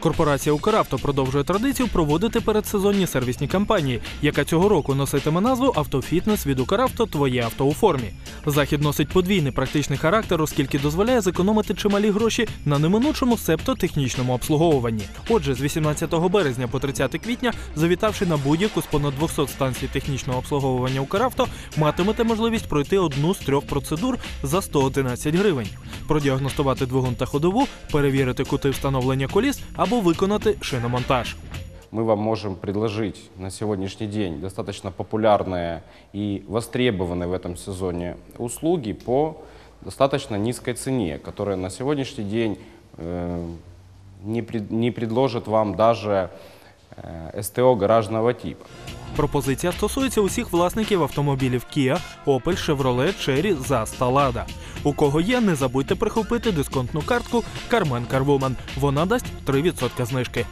Корпорація Укравто продовжує традицію проводити передсезонні сервісні кампанії, яка цього року носитиме назву Автофітнес від Укравто Твоє авто у формі. Захід носить подвійний практичний характер, оскільки дозволяє зекономити чималі гроші на неминучому септотехнічному обслуговуванні. Отже, з 18 березня по 30 квітня, завітавши на будь-яку з понад 200 станцій технічного обслуговування Укравто, матимете можливість пройти одну з трьох процедур за 111 гривень, продіагностувати двигун та ходову, перевірити кути встановлення коліс або виконати шиномонтаж. мы вам можем предложить на сегодняшний день достаточно популярные и востребованные в этом сезоне услуги по достаточно низкой цене, которая на сегодняшний день э, не, пред- не предложит вам даже э, СТО гаражного типа. Пропозиція стосується усіх власників автомобілів Kia, Opel, Chevrolet, Cherry, ZAZ та Lada. У кого є, не забудьте прихопити дисконтну картку Carmen Carwoman. Вона дасть 3% знижки.